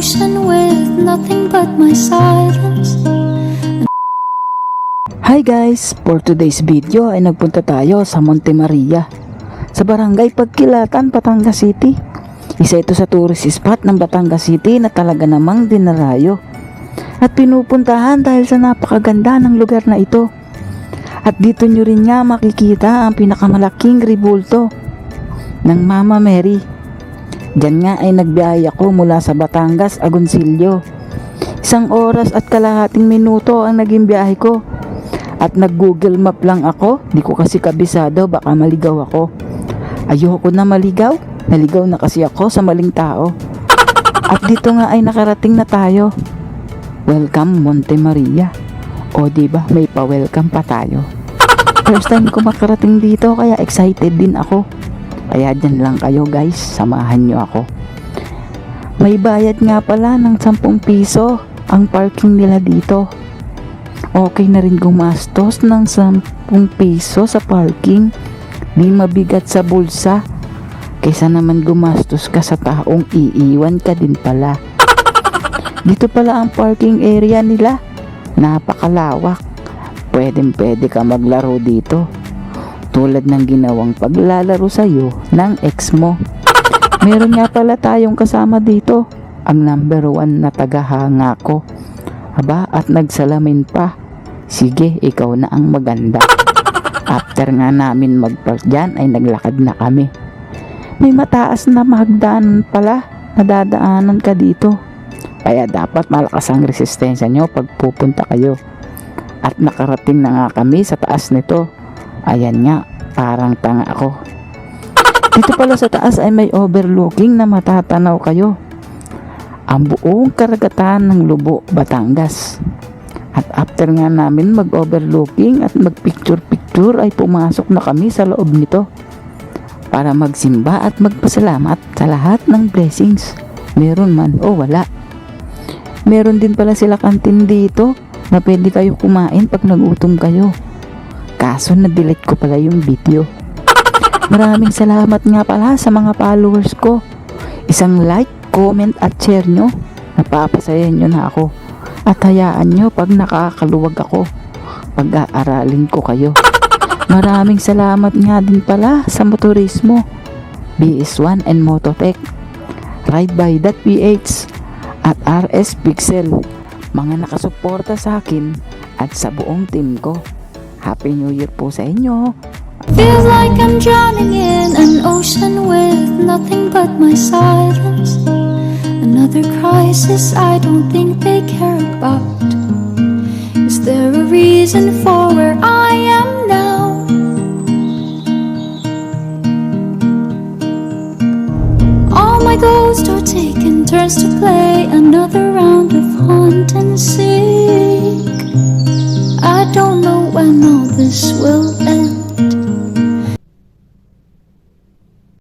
ocean with nothing but my silence. Hi guys! For today's video ay nagpunta tayo sa Monte Maria sa barangay Pagkilatan, Batangas City. Isa ito sa tourist spot ng Batangas City na talaga namang dinarayo at pinupuntahan dahil sa napakaganda ng lugar na ito. At dito nyo rin nga makikita ang pinakamalaking ribulto ng Mama Mary. Diyan nga ay nagbiyahe ako mula sa Batangas, Agoncillo. Isang oras at kalahating minuto ang naging biyahe ko. At nag-google map lang ako, di ko kasi kabisado, baka maligaw ako. Ayoko na maligaw, naligaw na kasi ako sa maling tao. At dito nga ay nakarating na tayo. Welcome Monte Maria. O di ba may pa-welcome pa tayo. First time ko makarating dito kaya excited din ako. Kaya dyan lang kayo guys, samahan nyo ako. May bayad nga pala ng 10 piso ang parking nila dito. Okay na rin gumastos ng 10 piso sa parking. Di mabigat sa bulsa. Kaysa naman gumastos ka sa taong iiwan ka din pala. Dito pala ang parking area nila. Napakalawak. Pwede pwede ka maglaro dito. Tulad ng ginawang paglalaro sa'yo ng ex mo. Meron nga pala tayong kasama dito. Ang number one na tagahanga ko. Aba, at nagsalamin pa. Sige, ikaw na ang maganda. After nga namin magpark dyan, ay naglakad na kami. May mataas na mahagdanan pala. Nadadaanan ka dito. Kaya dapat malakas ang resistensya nyo pag pupunta kayo. At nakarating na nga kami sa taas nito. Ayan nga, parang tanga ako. Dito pala sa taas ay may overlooking na matatanaw kayo. Ang buong karagatan ng Lubo, Batangas. At after nga namin mag-overlooking at mag-picture-picture ay pumasok na kami sa loob nito para magsimba at magpasalamat sa lahat ng blessings. Meron man o wala. Meron din pala sila kantin dito na pwede kayo kumain pag nagutom kayo. Kaso na-delete ko pala yung video. Maraming salamat nga pala sa mga followers ko. Isang like, comment at share nyo. Napapasaya nyo na ako. At hayaan nyo pag nakakaluwag ako. Pag-aaralin ko kayo. Maraming salamat nga din pala sa motorismo. BS1 and Mototech. Ride by that PH at RS Pixel. Mga nakasuporta sa akin at sa buong team ko. Happy New Year po sa inyo. Feels like I'm drowning in an ocean with nothing but my silence. Another crisis I don't think they care about. Is there a reason for where I am now? All my ghosts are taking turns to play another don't know when all this will